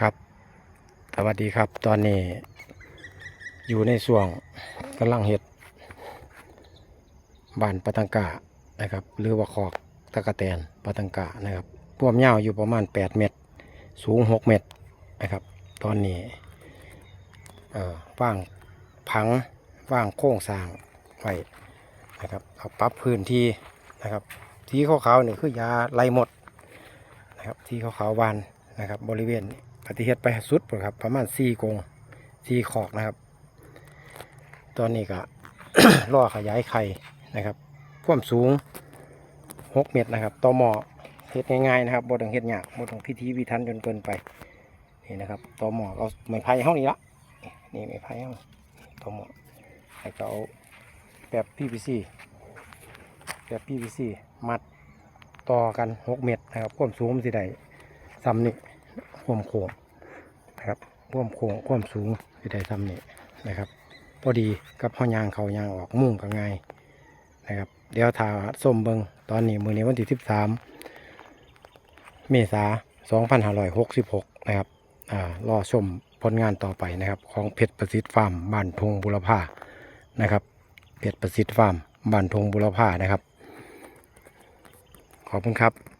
ครับ สวัสดีครับตอนนี้ อยู่ในช่วงกำลังเห็ดบานปะตังกานะครับ หรือว่าคอกตะกะแตนปะตังกานะครับพ่วามยาอยู่ประมาณ 8 เมตร สูง 6 เมตรนะครับ ตอนนี้เอ่อว่างพังว่างโค้งสร้างไว้นะครับเอาปรับพื้นที่นะครับที่ขาวๆนี่คือยาไล่หมดนะครับที่ขาวๆวานนะครับบริเวณนี้ ปฏิเฮ็ดไปสุดครับ ประมาณ4กง4ขอกนะครับ ตอนนี้ก็รอขยายไข่นะครับความสูง6เมตรนะครับต่อหมอเฮ็ดง่ายๆนะครับบ่ต้องเฮ็ดยากบ่ต้องพิธีพิธันจนเกินไปนี่นะครับต่อหมอเอาไม้ไผ่เฮานี่ละนี่ไม้ไผ่เฮาต่อหมอแล้เอาแบบ PVC แบบ PVC มัดต่อกัน6เมตรนะครับความสูงมันสิได้ซ้ำนี่ ความโค้งนะครับความโค้งความสูงสิได้ซ้ำนี่นะครับพอดีกับห้อยางเขายางออกมุ่งก็ง่ายนะครับเดี๋ยวทาส้มเบิงตอนนี้มือนี้วันที่สิบสามเมษาสองพันห้าร้อยหกสิบหกนะครับอ่ารอชมผลงานต่อไปนะครับ ของเพชรประสิทธิ์ฟาร์มบ้านทงบุรพานะครับเพชรประสิทธิ์ฟาร์มบ้านทงบุรพานะครับ ขอบคุณครับ